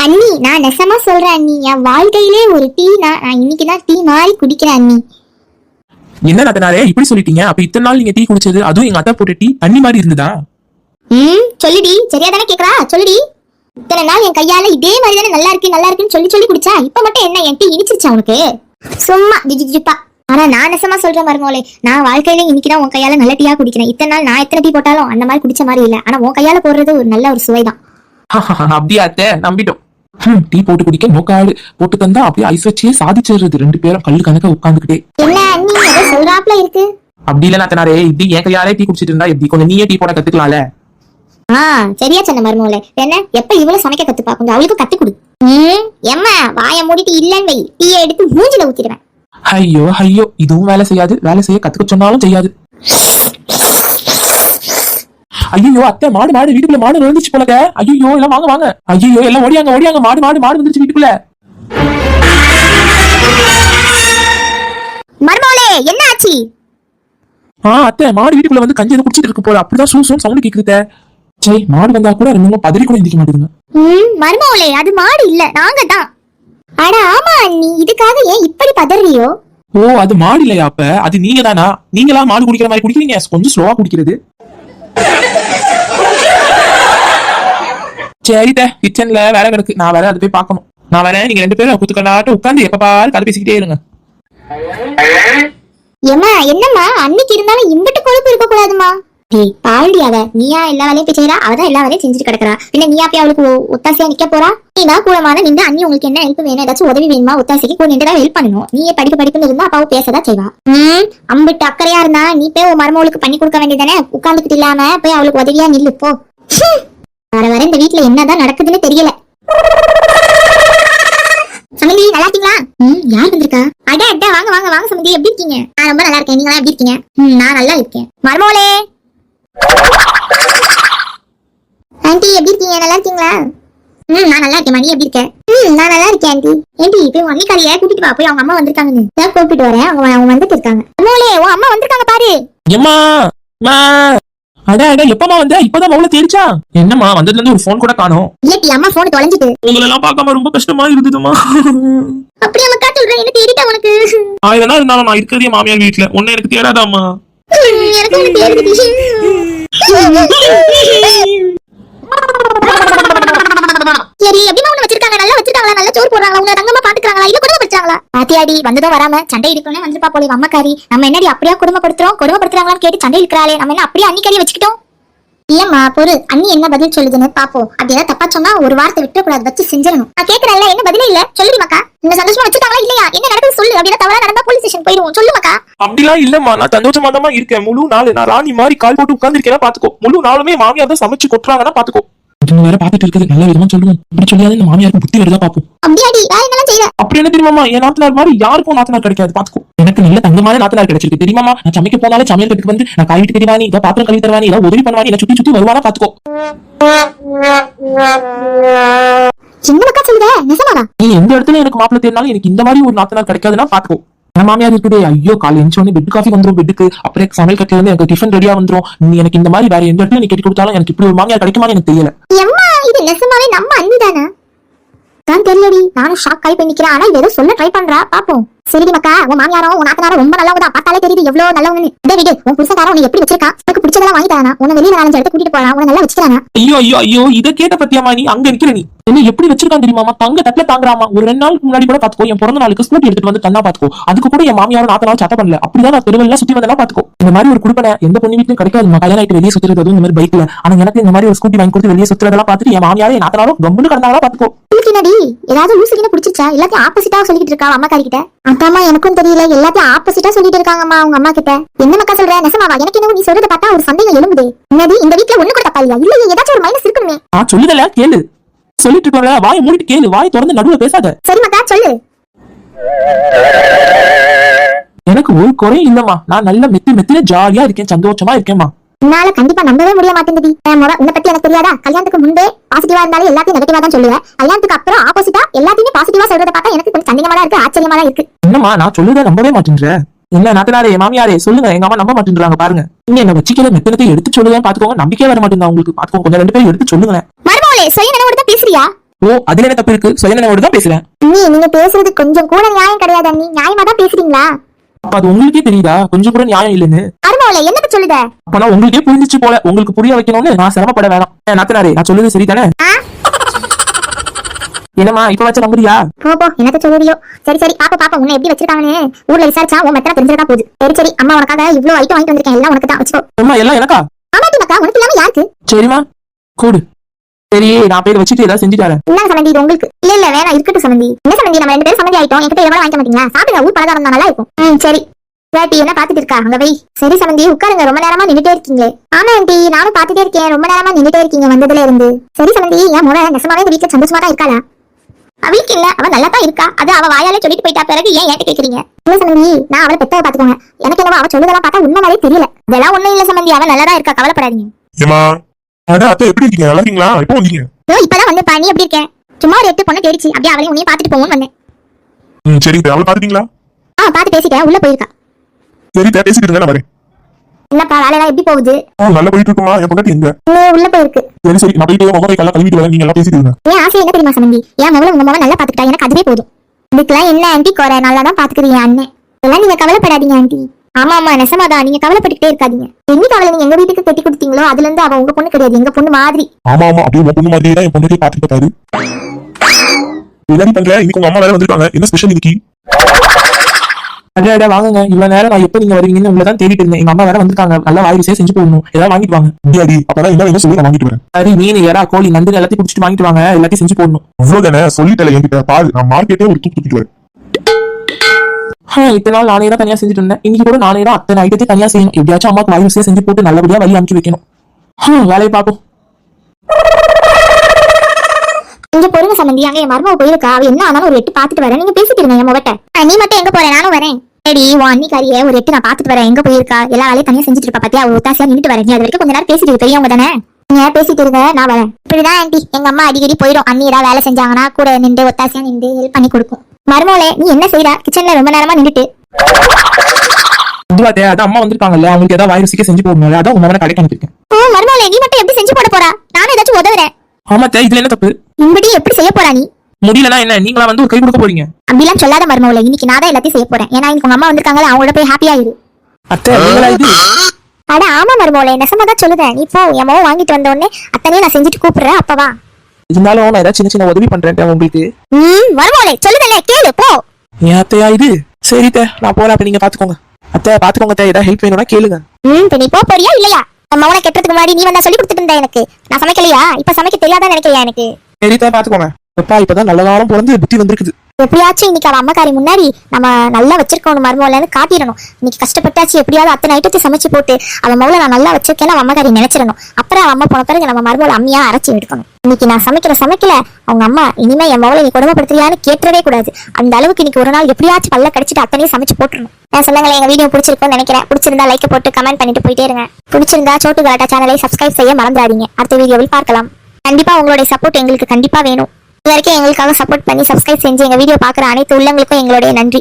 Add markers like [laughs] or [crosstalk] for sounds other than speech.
அண்ணி நான் நெசமா சொல்றேன் அண்ணி. என் வாழ்க்கையிலே ஒரு டீ நான் நான் இன்னைக்கு தான் டீ மாதிரி குடிக்கிறேன் அண்ணி. என்ன நத்தனாரே இப்படி சொல்லிட்டீங்க? அப்ப இத்தனை நாள் நீங்க டீ குடிச்சது அதுவும் எங்க அத்தா போட்ட டீ தண்ணி மாதிரி இருந்ததா? ம் சொல்லுடி. சரியா தானே கேக்குறா? சொல்லுடி. இத்தனை நாள் என் கையால இதே மாதிரி தானே நல்லா இருக்கு நல்லா இருக்குன்னு சொல்லி சொல்லி குடிச்சா இப்ப மட்டும் என்ன என் டீ இனிச்சிருச்சா உனக்கு? சும்மா ஜிஜி ஜிப்பா ஆனா நான் நெசமா சொல்றேன் மருமோளே நான் வாழ்க்கையில இன்னைக்கு தான் உன் கையால நல்ல டீயா குடிக்கிறேன். இத்தனை நாள் நான் எத்தனை டீ போட்டாலும் அந்த மாதிரி குடிச்ச மாதிரி இல்ல. ஆனா உன் கையால போடுறது ஒரு நல்ல ஒரு சுவைதான். [laughs] அப்படியா அத்தை? நம்பிட்டோம். டீ போட்டு குடிக்க நோக்காடு போட்டு தந்தா அப்படியே ஐஸ் வச்சே சாதிச்சிடுறது. ரெண்டு பேரும் கல்லு கணக்க உட்காந்துக்கிட்டே சொல்றாப்ல இருக்கு? அப்படி இல்ல நத்தனாரே இப்படி என் கையாலே டீ குடிச்சிட்டு இருந்தா எப்படி? கொஞ்சம் நீயே டீ போட கத்துக்கலாம்ல? ஆ சரியா சொன்ன மருமோளே என்ன எப்ப இவ்வளவு சமைக்க கத்துப்பா? கொஞ்சம் அவளுக்கும் கத்து கொடு ம் எம்மா வாயை மூடிட்டு இல்லன்னு வை. டீயை எடுத்து மூஞ்சில ஊத்திடுவேன். ஐயோ ஐயோ இதுவும் வேலை செய்யாது. வேலை செய்ய கத்துக்க சொன்னாலும் செய்யாது. ஐயோ அத்தை மாடு மாடு வீட்டுக்குள்ள மாடு விழுந்துச்சு போலங்க ஐயோ எல்லாம் வாங்க வாங்க. ஐயோ எல்லாம் ஓடியாங்க ஓடியாங்க மாடு மாடு மாடு வந்துருச்சு வீட்டுக்குள்ள. மருமோளே என்ன ஆச்சு? ஆ அத்தை மாடு வீட்டுக்குள்ள வந்து கஞ்சி குடிச்சிட்டு இருக்கு போல. அப்படிதான் சூ சூன் சவுண்ட் கேக்குது சரி மாடு வந்தா கூட ரெண்டு பதறி கூட எந்திரிக்க மாட்டேங்குங்க ம் மருமோளே அது மாடு இல்ல நாங்க தான். அட ஆமா அண்ணி இதுக்காக ஏன் இப்படி பதறியோ? ஓ அது மாடு இல்லையா அப்ப? அது நீங்க தானா நீங்களா மாடு குடிக்கிற மாதிரி குடிக்கிறீங்க கொஞ்சம் ஸ்லோவா குடிக்கிறது. சரி கிச்சன்ல வேலை கிடக்கு. நான் வேற அது போய் பார்க்கணும். நான் வரேன் நீங்க ரெண்டு பேரும் குத்துக்கலாட்ட உட்காந்து எப்ப பாரு கதை பேசிக்கிட்டே இருங்க. ஏம்மா என்னம்மா? அன்னைக்கு இருந்தாலும் இம்பிட்டு கொழுப்பு இருக்க கூடாதுமா டேய் பாவண்டி அவ. நீயா எல்லா வேலையும் போய் செய்யறா எல்லா வேலையும் செஞ்சுட்டு கிடக்குறா. பின்ன நீயா போய் அவளுக்கு ஒத்தாசையா நிக்க போறா? நீ தான் கூடமான நின்று அண்ணி உங்களுக்கு என்ன ஹெல்ப் வேணும்? ஏதாச்சும் உதவி வேணுமா? ஒத்தாசைக்கு கூட நின்று ஹெல்ப் பண்ணணும். நீயே படிப்பு படிப்புன்னு இருந்தா அப்பாவை பேசதான் செய்வா. ம் அம்பிட்டு அக்கறையா இருந்தா நீ போய் உன் மருமவளுக்கு பண்ணி கொடுக்க வேண்டியதானே உட்காந்துக்கிட்டு இல்லாம போய் அவளுக்கு உதவியா நில்லு போ. வர வர இந்த வீட்ல என்னதான் நடக்குதுன்னு தெரியல. சமந்தி நல்லா இருக்கீங்களா? ம் யார் வந்திருக்கா? அட அட வாங்க வாங்க வாங்க சமந்தி எப்படி இருக்கீங்க? நான் ரொம்ப நல்லா இருக்கேன். நீங்க எப்படி இருக்கீங்க? ம் நான் நல்லா இருக்கேன். மர்மோளே! ஆண்டி எப்படி இருக்கீங்க? நல்லா இருக்கீங்களா? ம் நான் நல்லா இருக்கேன் நீ எப்படி இருக்க? ம் நான் நல்லா இருக்கேன் ஆண்டி. ஏண்டி போய் உன் அண்ணிக்காரியை கூட்டிட்டு வா. போய் அவங்க அம்மா வந்திருக்காங்கன்னு. நான் கூப்பிட்டு வரேன். அவங்க அவங்க வந்துட்டு இருக்காங்க. மர்மோளே உன் அம்மா வந்திருக்காங்க பாரு. எம்மா அட அட எப்பமா வந்த? இப்பதான் மவுள தேடிச்சா என்னம்மா வந்ததுல இருந்து ஒரு போன் கூட காணோம். இல்லட்டி அம்மா போன் தொலைஞ்சிட்டு. உங்களை எல்லாம் பார்க்காம ரொம்ப கஷ்டமா இருந்ததுமா அப்படி அம்மா சொல்றேன் என்ன தேடிட்டா உனக்கு? ஆயிரம் இருந்தாலும் நான் இருக்கிறதே மாமியார் வீட்டுல. ஒன்னு எனக்கு தேடாதாம்மா. எனக்கு தேடுது சரி எப்படிமா உன்னை வச்சிருக்காங்க நல்லா வச்சிருக்காங்களா நல்லா சோறு போடுறாங்களா உன்னை தங்கமா பாத்துக்கிறாங்களா இல்ல குடும்பப்படுத்துறாங்களா வந்ததோ வராம சண்டை இருக்குன்னு வந்துப்பா போல அம்மக்காரி. நம்ம என்னடி அப்படியா குடும்பப்படுத்துறோம்? குடும்பப்படுத்துறாங்களான்னு கேட்டு சண்டை இருக்கிறாளே நம்ம என்ன அப்படியே அன்னிக்காரி வச்சுக்கிட்டோம்? இல்லம்மா பொறு அண்ணி என்ன பதில் சொல்லுதுன்னு பாப்போம். அப்படி ஏதாவது தப்பா சொன்னா ஒரு வார்த்தை விட்டு வச்சு செஞ்சிடணும். நான் கேட்கறேன் என்ன பதிலே இல்ல? சொல்லுடி மக்கா. இந்த சந்தோஷமா வச்சிருக்காங்களா இல்லையா? என்ன நடக்குது சொல்லு. அப்படின்னா தவறா நடந்தா போலீஸ் ஸ்டேஷன் போயிருவோம் சொல்லு மக்கா. அப்படிலாம் இல்லம்மா. நான் சந்தோஷமா தான் இருக்கேன். முழு நாள் நான் ராணி மாதிரி கால் போட்டு உட்கார்ந்துருக்கேன் பாத்துக்கோ. முழு நாளுமே மாமியார் தான் சமைச்சு கொட்டுறாங்கன்னா பாத்துக்கோ. இது வேற பாத்துட்டு இருக்குது. நல்ல விதமா சொல்லுவோம். இப்படி சொல்லியாவது இந்த மாமியாருக்கு புத்தி வருதா பாப்போம் அப்படியாடி வேற என்னலாம் செய்யற அப்படி என்ன தெரியுமாமா என் நாத்தனார் மாதிரி யாருக்கும் நாத்தனார் கிடைக்காது. பாத்துக்கோ எனக்கு நல்ல தங்கமான நாத்தனார் கிடைச்சிருக்கு. தெரியுமாமா நான் சமைக்க போனாலும் சமையல் கட்டுக்கு வந்து நான் காய் விட்டு தெரிவானி இதை பாத்திரம் கழுவி தருவானி இதை உதவி பண்ணுவானி இதை சுத்தி சுத்தி வருவானா? பாத்துக்கோ சின்ன மக்கா நெசமாடா. நீ எந்த இடத்துல எனக்கு மாப்பிள்ள தேடினாலும் எனக்கு இந்த மாதிரி ஒரு நாத்தனார் கிடைக்காதுன்னா பாத்துக்கோ என் மாமியார் இருக்குது. ஐயோ காலை எஞ்சோன்னு பெட் காஃபி வந்துரும் பெட்டுக்கு அப்புறம் சமையல் கட்டில இருந்து எனக்கு டிஃபன் ரெடியா வந்துரும். நீ எனக்கு இந்த மாதிரி வேற எந்த இடத்துல நீ கட்டி கொடுத்தாலும் எனக்கு இப்படி ஒரு மாமியார் கிடைக்குமான்னு எனக்கு தெரியல. எம்மா இது நெசமாவே நம்ம அண்ணி தானே தான் தெரியலடி நானும் ஷாக் ஆகி பண்ணிக்கிறேன் நிக்கிறேன். ஆனா இவ ஏதோ சொல்ல ட்ரை பண்றா. பாப்போம். சரிடி மக்கா உன் மாமியாரும் உன் நாத்தனாரும் ரொம்ப நல்லவங்க தான் பார்த்தாலே தெரியுது எவ்வளவு நல்லவங்கன்னு. அதே விடு உன் புருஷக்காரன் உன்னை எப்படி வச்சிருக்கா உனக்கு பிடிச்சதெல்லாம் வாங்கி தரானா? உன்னை வெளியில நாலஞ்சு இடத்த கூட்டிட்டு போறான்? உன்னை நல்லா வச்சுக்கிறானா? ஐயோ ஐயோ ஐயோ இதை கேட்ட பத்தியாமா நீ? அங்க நிக்கிற நீ. என்ன எப்படி வச்சிருக்கான் தெரியுமாமா? தங்க தட்டுல தாங்குறாமா? ஒரு ரெண்டு நாளுக்கு முன்னாடி கூட பாத்துக்கோ என் பிறந்த நாளுக்கு ஸ்கூட்டி எடுத்துட்டு வந்து தந்தா பாத்துக்கோ அதுக்கு கூட என் மாமியாரும் நாத்தனாலும் சட்டை பண்ணல. அப்படிதான் நான் தெருவெல்லாம் சுத்தி வந்தா பாத்துக்கோ இந்த மாதிரி ஒரு குடுப்பனை எந்த பொண்ணு வீட்லயும் கிடைக்காது. கல்யாணம் ஆயிட்டு வெளியே சுத்துறது இந்த மாதிரி பைக்ல ஆனா எனக்கு இந்த மாதிரி ஒரு ஸ்கூட்டி வாங்கி கொடுத்து வெளியே சுத்துறதெல்லாம் பாத்துட்டு என் மாமியாரும் என் நாத்தனாரும் கம்முன்னு கிடந்தாங்களா பாத்துக்கோ ஏதாவது லூசுக்கின பிடிச்சிருச்சா? எல்லாத்தையும் ஆப்போசிட்டா சொல்லிட்டு இருக்கா அம்மா கிட்ட அதாம்மா எனக்கும் தெரியல. எல்லாத்தையும் ஆப்போசிட்டா சொல்லிட்டு இருக்காங்கம்மா உங்க அம்மா கிட்ட. என்ன மக்கா சொல்ற? நெசமாவா எனக்கு என்ன நீ சொல்றத பார்த்தா ஒரு சந்தேகம் எழும்புது. என்னடி இந்த வீட்ல ஒண்ணு கூட தப்பா இல்லையா? இல்ல ஏதாச்சும் ஒரு மைனஸ் இருக்கணுமே நான் சொல்லுதல கேளு. சொல்லிட்டு இருக்கோம்ல வாயை மூடிட்டு கேளு. வாய் திறந்து நடுவுல பேசாத. சரி மக்கா சொல்லு. எனக்கு ஒரு குறையும் இல்லம்மா. நான் நல்ல மெத்து மெத்தில ஜாலியா இருக்கேன். சந்தோஷமா இருக்கேன்மா என்னால கண்டிப்பா நம்பவே முடிய மாட்டேங்குது உன்னை பத்தி எனக்கு தெரியாதா? கல்யாணத்துக்கு முன்பே பாசிட்டிவா இருந்தாலும் எல்லாத்தையும் நெகட்டிவா தான் சொல்லுவேன் கல்யாணத்துக்கு அப்புறம் ஆப்போசிட்டா எல்லாத்தையுமே பாசிட்டிவா சொல்றத பார்த்தா எனக்கு கொஞ்சம் சந்தேகமா தான் இருக்கு ஆச்சரியமா தான் இருக்கு. என்னம்மா நான் சொல்லுறத நம்பவே மாட்டேன்ற. என்ன நாத்தனாரே மாமியாரே சொல்லுங்க. எங்க அம்மா நம்ப மாட்டேன்றாங்க பாருங்க. நீங்க என்ன வச்சிக்கல மெத்தனத்தை எடுத்து சொல்லுங்க பாத்துக்கோங்க நம்பிக்கையே வர மாட்டேங்குது உங்களுக்கு பாத்துக்கோங்க கொஞ்சம் ரெண்டு பேரும் எடுத்து சொல்லுங்க மருமகளே சுய நினைவோட தான் பேசுறியா? ஓ அதுல என்ன தப்பு இருக்கு? சுயநலவோடு தான் பேசுறேன். அண்ணி நீங்க பேசுறது கொஞ்சம் கூட நியாயம் கிடையாது அண்ணி. நியாயமா தான் பேசுறீங்களா? அப்ப அது உங்களுக்கே தெரியுதா? கொஞ்சம் கூட நியாயம் இல்லைன்னு. மருமவளை என்னத்த சொல்லுத? அப்பனா உங்களுக்கே புரிஞ்சிச்சு போல. உங்களுக்கு புரிய வைக்கணும்னு நான் சிரமப்பட வேணாம். நாத்தனாரே நான் சொல்லுது சரிதானே என்னம்மா இப்ப வச்ச நம்புறியா? போ போ சொல்லுறியோ? சரி சரி பாப்பா பாப்பா உன்னை எப்படி வச்சிருக்காங்கன்னு. ஊர்ல விசாரிச்சா உன் மெத்தன தெரிஞ்சிருக்கா போகுது. சரி சரி அம்மா உனக்காக இவ்ளோ ஐட்டம் வாங்கிட்டு வந்திருக்கேன். எல்லாம் உனக்கு தான். வச்சுக்கோ. அம்மா எல்லாம் எனக்கா? உனக்கு இல்லாம யாருக்கு? சரிம்மா கூடு. சரி நான் பேர் வச்சுட்டு ஏதாவது செஞ்சு தரேன் என்ன சமந்தி இது உங்களுக்கு? இல்ல இல்ல வேணாம் இருக்கட்டும் சமந்தி. என்ன சமந்தி நம்ம ரெண்டு பேரும் சமந்தி ஆயிட்டோம். என்கிட்ட எவ்வளவு வாங்கிக்க மாட்டீங்களா? சாப்பிடுங்க ஊர் பலகாரம் நல்லா இருக்கும். ம் சரி. வேட்டி என்ன பாத்துட்டு இருக்கா? அங்க வை. சரி சமந்தி உட்காருங்க. ரொம்ப நேரமா நின்னுட்டே இருக்கீங்க ஆமா ஆண்டி. நானும் பாத்துட்டே இருக்கேன். ரொம்ப நேரமா நின்னுட்டே இருக்கீங்க வந்ததுல இருந்து. சரி சமந்தி என் முறை நெசமாவே இந்த வீட்டுல சந்தோஷமா தான் இருக்காளா? அவளுக்கு இல்ல. அவ நல்லா தான் இருக்கா. அது அவ வாயாலே சொல்லிட்டு போயிட்டா. பிறகு ஏன் ஏன்ட்ட கேக்குறீங்க? இல்ல சமந்தி. நான் அவளை பெத்தவ பாத்துக்கோங்க எனக்கு என்னவோ அவ சொல்லுதெல்லாம் பார்த்தா உண்மை மாதிரி தெரியல. இதெல்லாம் ஒண்ணும் இல்ல சமந்தி. அவ நல்லா தான் இருக்கா. கவலைப்படாதீங்க. ஏமா அட அத்தை எப்படி இருக்கீங்க? நல்லா இருக்கீங்களா? எப்போ வந்தீங்க? இதோ இப்பதான் வந்து நீ எப்படி இருக்கேன் சும்மா ஒரு எட்டு பொண்ணு தேடிச்சு. அப்படியே அவளையும் உன்னையும் பாத்துட்டு போவோம்னு வந்தேன். ம் சரி. அவளை பாத்துட்டீங்களா ஆ பாத்து பேசிட்டேன். உள்ள போயிருக்கா. சரி பேசிட்டு இருங்க நான் வரேன். என்னப்பா வேலையெல்லாம் எப்படி போகுது? ஆ நல்லா போயிட்டு இருக்குமா என் பொண்டாட்டி எங்க? உள்ள போயிருக்கு. சரி சரி நான் போயிட்டு முகம் கையெல்லாம் கழுவிட்டு வரேன் நீங்க எல்லாம் பேசிட்டு இருங்க. என் ஆசை என்ன தெரியுமா சம்பந்தி என் மகளை உங்க மகன் நல்லா பாத்துக்கிட்டா எனக்கு அதுவே போதும். இதுக்கெல்லாம் என்ன ஆன்ட்டி குறை நல்லா தான் பாத்துக்கிறீங்க அண்ணன் இதெல்லாம் நீங்க கவலைப்படாதீங்க ஆன்ட்டி ஆமா ஆமா நெசமாதான். நீங்க கவலைப்பட்டுக்கிட்டே இருக்காதீங்க. என்னைக்கு அவளை நீங்க எங்க வீட்டுக்கு கட்டி கொடுத்தீங்களோ அதுல இருந்து அவ உங்க பொண்ணு கிடையாது எங்க பொண்ணு மாதிரி. ஆமா ஆமா அப்படியே உன் பொண்ணு மாதிரியே தான் என் பாத்துட்டு பாரு. எல்லாரும் பண்ற? இன்னைக்கு உங்க அம்மா வேற வந்திருக்காங்க. என்ன ஸ்பெஷல் இன்னைக்கு? அடே அடே வாங்குங்க. இவ்வளவு நேரம் நான் எப்ப நீங்க வருவீங்கன்னு உங்களை தான் தேடிட்டு இருந்தேன். எங்க அம்மா வேற வந்திருக்காங்க. நல்லா வாயிசே செஞ்சு போடணும். ஏதாவது வாங்கிட்டு வாங்க. அப்படியாடி அப்பதான் என்ன வேணும் சொல்லி நான் வாங்கிட்டு வரேன். சரி மீன் எறா கோழி நண்டு எல்லாத்தையும் குடிச்சிட்டு வாங்கிட்டு வாங்க. எல்லாத்தையும் செஞ்சு போடணும். அவ்வளவுதானே சொல்லிட்டல என்கிட்ட. பாரு நான் மார்க்கெட்டே ஒரு தூக்கு தூக்கிட்டு வரேன். இத்தனை நாள் நானே தான் தனியா செஞ்சுட்டு இருந்தேன். இன்னைக்கு கூட நானே தான் அத்தனை ஐட்டத்தையும் தனியா செய்யணும். எப்படியாச்சும் அம்மாக்கு வாயிசே செஞ்சு போட்டு நல்லபடியா வழி அமுக்கி வைக்கணும். வேலையை பார்ப்போம். சம்பந்தி அங்க என் மருமக போயிருக்கா. அவ என்ன ஆனாலும் ஒரு எட்டு பாத்துட்டு வரேன். நீங்க பேசிட்டு இருங்க என் முகட்ட நீ மட்டும் எங்க போற? நானும் வரேன். சரி உன் அன்னிக்காரிய ஒரு எட்டு நான் பாத்துட்டு வரேன். எங்க போயிருக்கா? எல்லா வேலையும் தனியா செஞ்சுட்டு இருப்பா பாத்தியா? அவ ஒத்தாசியா நின்னுட்டு வரேன் நீ அது வரைக்கும் கொஞ்ச நேரம் பேசிட்டு பெரியவங்க தானே? நீங்க பேசிட்டு இருங்க நான் வரேன். இப்படிதான் ஆண்டி எங்க அம்மா அடிக்கடி போயிடும். அண்ணி ஏதாவது வேலை செஞ்சாங்கன்னா கூட நின்று ஒத்தாசியா நின்று ஹெல்ப் பண்ணி கொடுக்கும். மருமகளே நீ என்ன செய்றா? கிச்சன்ல ரொம்ப நேரமா நின்னுட்டு. இதுவாத்தே அதான் அம்மா வந்திருக்காங்கல்ல. அவங்களுக்கு ஏதாவது வாயிசே செஞ்சு போடணும் அதான் உங்க மகனை கடைக்கு அனுப்பியிருக்கேன். ஓ மருமகளே நீ மட்டும் எப்படி செஞ்சு போட போறா? நானும் ஏதாச்சும் உதவுறேன். ஆமாத்தே இதுல என்ன தப்பு? இப்படி எப்படி செய்ய போறா நீ? முடியலன்னா என்ன? நீங்களா வந்து ஒரு கை கொடுக்க போறீங்க? அப்படிலாம் சொல்லாத மருமகளே இன்னைக்கு நான் தான் எல்லாத்தையும் செய்ய போறேன். ஏன்னா இன்னைக்கு உங்க அம்மா வந்திருக்காங்களா அவங்களோட போய் ஹாப்பியா இரு அத்தை நீங்களா இது? அட ஆமா மருமகளே நெசமா தான் சொல்லுதேன் நீ போ என் வாங்கிட்டு வந்த உடனே அத்தனையும் நான் செஞ்சுட்டு கூப்பிடுறேன் அப்பவா இருந்தாலும் நான் ஏதாவது சின்ன சின்ன உதவி பண்றேன் உங்களுக்கு. ம் மருமகளே சொல்லுதலே கேளு போ. ஏன் அத்தையா இது? சரி தே நான் போறேன் அப்ப நீங்க பாத்துக்கோங்க. அத்தை பாத்துக்கோங்க அத்தை ஏதாவது ஹெல்ப் வேணும்னா கேளுங்க. ம் நீ போ போறியா இல்லையா? உன் கெட்டதுக்கு முன்னாடி நீ வந்தா சொல்லி கொடுத்துட்டு இருந்த எனக்கு. நான் சமைக்கலையா? இப்ப சமைக்க தெரியாதா நினைக்கிறியா எனக்கு? சரி தே பாத்துக்கோங்க. அப்பா இப்பதான் நல்ல காலம் பிறந்து புத்தி வந்திருக்குது. எப்படியாச்சும் இன்னைக்கு அவன் அம்மக்காரி முன்னாடி நம்ம நல்லா வச்சிருக்கணும் மருமகள்னு காட்டிடணும். இன்னைக்கு கஷ்டப்பட்டாச்சு எப்படியாவது அத்தனை ஐட்டத்தை சமைச்சு போட்டு அவன் மவுளை நான் நல்லா வச்சிருக்கேன்னு அவன் அம்மக்காரி நினைச்சிடணும். அப்புறம் அவன் அம்மா போன பிறகு நம்ம மருமவளை அம்மியா அரைச்சி எடுக்கணும். இன்னைக்கு நான் சமைக்கிற சமைக்கல அவங்க அம்மா இனிமே என் மவுளை நீ கொடுமைப்படுத்துறியான்னு கேட்டவே கூடாது. அந்த அளவுக்கு இன்னைக்கு ஒரு நாள் எப்படியாச்சும் பல்ல கடிச்சிட்டு அத்தனையும் சமைச்சு போட்டுருணும் நான் சொல்லுங்களேன் எங்க வீடியோ பிடிச்சிருக்கும்னு நினைக்கிறேன். பிடிச்சிருந்தா லைக் போட்டு கமெண்ட் பண்ணிட்டு போயிட்டே இருங்க. பிடிச்சிருந்தா சோட்டு கலாட்டா சேனலை சப்ஸ்கிரைப் செய்ய மறந்துடாதீங்க. அடுத்த வீடியோவில் பார்க்கலாம். கண்டிப்பா உங்களுடைய சப்போர்ட் எங்களுக்கு கண்டிப்பா வேணும். இது வரைக்கும் எங்களுக்காக சப்போர்ட் பண்ணி சப்ஸ்கிரைப் செஞ்சு எங்கள் வீடியோ பார்க்குற அனைத்து உள்ளங்களுக்கும் எங்களுடைய நன்றி.